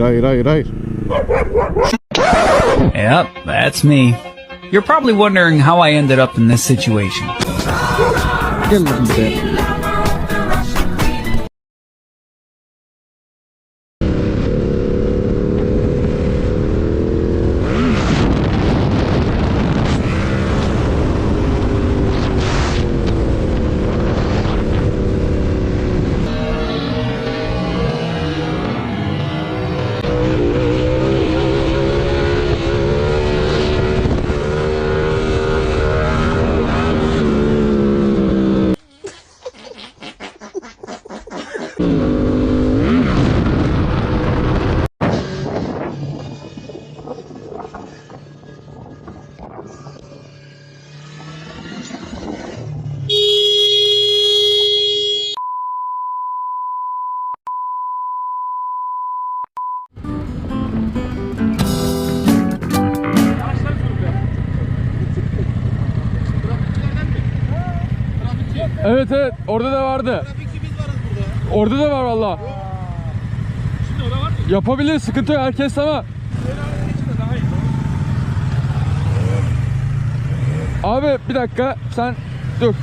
Hayır hayır hayır hayır. Yep, that's me. You're probably wondering how I ended up in this situation. Gel bakayım buraya. Evet evet orada da vardı. Orada da var valla. Yapabilir sıkıntı yok herkes tamam. Abi bir dakika sen dur.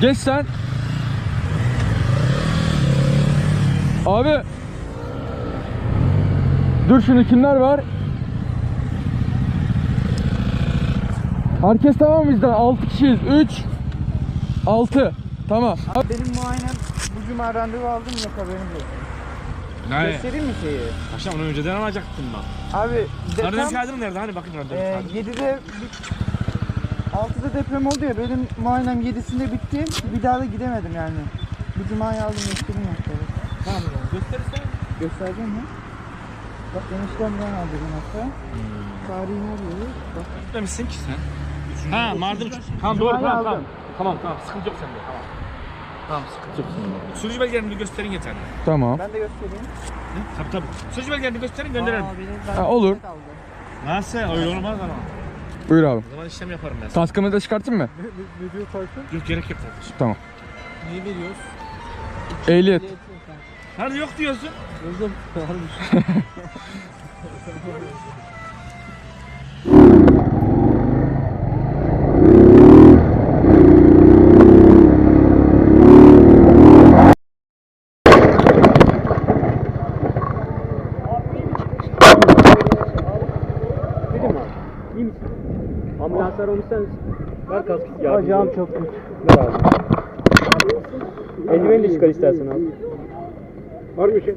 Geç sen. Abi. Dur şimdi kimler var? Herkes tamam mı bizden? 6 kişiyiz. 3 6 Tamam. Benim muayenem bu cuma randevu aldım yok haberim yok. Ne? Göstereyim mi şeyi? Paşam onu önceden alacaktın ben. Abi Randevu deprem kağıdın nerede? Hani bakın randevu e, kağıdı. 7'de bir- 6'da deprem oldu ya benim muayenem 7'sinde bitti. Bir daha da gidemedim yani. Bu cuma'yı aldım göstereyim hatta. Tamam gösterirsen. Göstereceğim mi? Bak eniştemden aldım hatta. Tarihini arıyoruz. Bak Gitmemişsin ki sen. Ha Mardin. Tamam doğru tamam tamam. Tamam tamam sıkıntı yok sende tamam. Tamam sıkıntı yok. Sürücü belgelerini bir gösterin yeterli. Tamam. ben de göstereyim. Tabii tabii. Sürücü belgelerini gösterin gönderelim. Aa, benim Ha, olur. Nasıl? Öyle olmaz ama. Buyur abi. O zaman işlem yaparım ben. Kaskımı da çıkartayım mı? Yok gerek yok kardeşim. Tamam. Neyi veriyoruz? Ehliyet. Hani yok diyorsun? Buldum. Ambulanslar olmuşsan ver kaskı Bacağım çok kötü. Ver abi. Eldiveni de çıkar istersen abi. Var mı şey?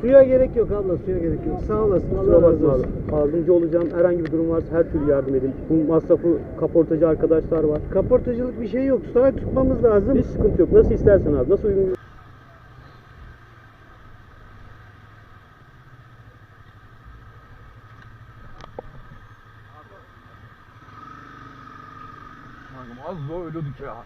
Suya gerek yok abla suya gerek yok. Sağ olasın Allah razı olsun. Yardımcı olacağım. Herhangi bir durum varsa her türlü yardım edin. Bu masrafı kaportacı arkadaşlar var. Kaportacılık bir şey yok. Sana tutmamız lazım. Hiç sıkıntı yok. Nasıl istersen abi. Nasıl uygun Az daha ölüyorduk ya.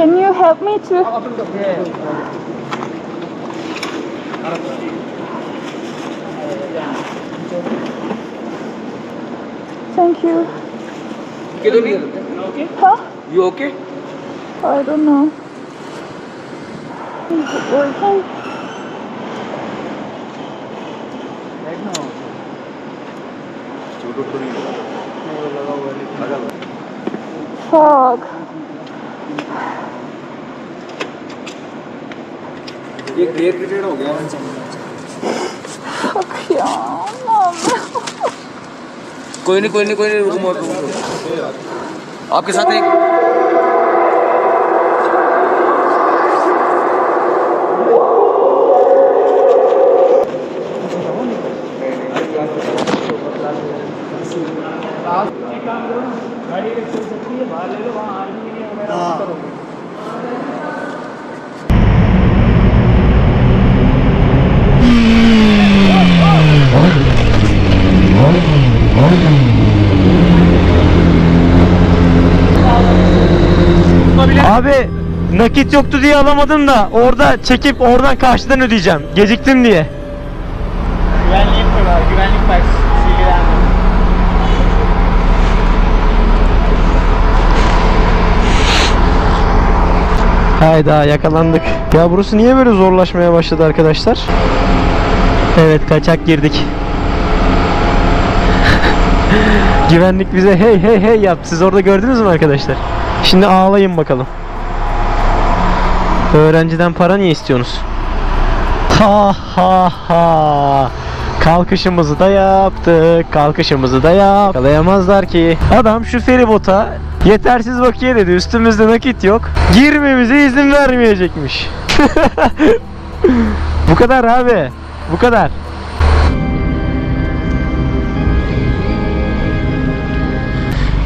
Can you help me to? Thank you. Huh? You okay? I don't know. Is it working? Fuck. ये graded हो गया। कोई नहीं कोई नहीं कोई नहीं रुको मत आपके साथ एक गाड़ी सकती है बाहर ले लो वहाँ army Abi nakit yoktu diye alamadım da orada çekip oradan karşıdan ödeyeceğim. Geciktim diye. Güvenliğim var. Güvenlik var. Hayda yakalandık. Ya burası niye böyle zorlaşmaya başladı arkadaşlar? Evet kaçak girdik. Güvenlik bize hey hey hey yaptı. Siz orada gördünüz mü arkadaşlar? Şimdi ağlayın bakalım. Öğrenciden para niye istiyorsunuz? Ha ha ha. Kalkışımızı da yaptık. Kalkışımızı da yap. Yakalayamazlar ki. Adam şu feribota yetersiz bakiye dedi. Üstümüzde nakit yok. Girmemize izin vermeyecekmiş. Bu kadar abi. Bu kadar.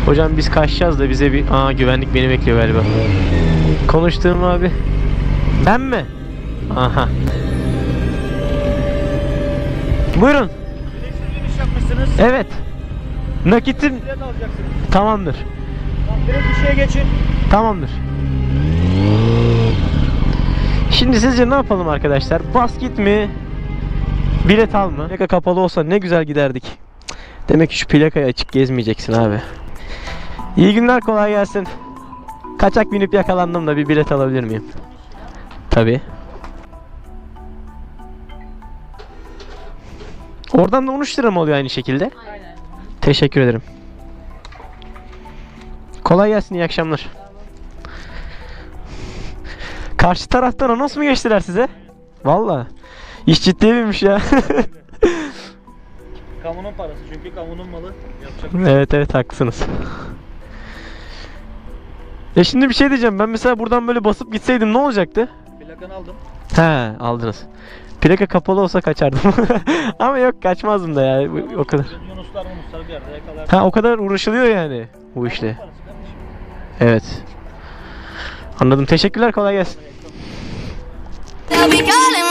Hocam biz kaçacağız da bize bir... Aa güvenlik beni bekliyor galiba. Konuştuğum abi. Ben mi? Aha. Buyurun. Evet. Nakitim tamamdır. Direkt işe geçin. Tamamdır. Şimdi sizce ne yapalım arkadaşlar? Bas git mi? Bilet al mı? Plaka kapalı olsa ne güzel giderdik. Demek ki şu plakayı açık gezmeyeceksin abi. İyi günler kolay gelsin. Kaçak binip yakalandım da bir bilet alabilir miyim? Tabi. Oradan da 13 lira mı oluyor aynı şekilde? Aynen. Teşekkür ederim. Kolay gelsin iyi akşamlar. Karşı taraftan anons mu geçtiler size? Valla. İş ciddiye binmiş ya. Kamunun parası çünkü kamunun malı. Yapacak evet evet haklısınız. Ya şimdi bir şey diyeceğim. Ben mesela buradan böyle basıp gitseydim ne olacaktı? Plakanı aldım. He aldınız. Plaka kapalı olsa kaçardım. Ama yok kaçmazdım da ya bu- o kadar. Yunuslar Yunuslar bir yerde yakalar. Ha o kadar uğraşılıyor yani bu işle. Evet. Anladım. Teşekkürler kolay gelsin. They'll be calling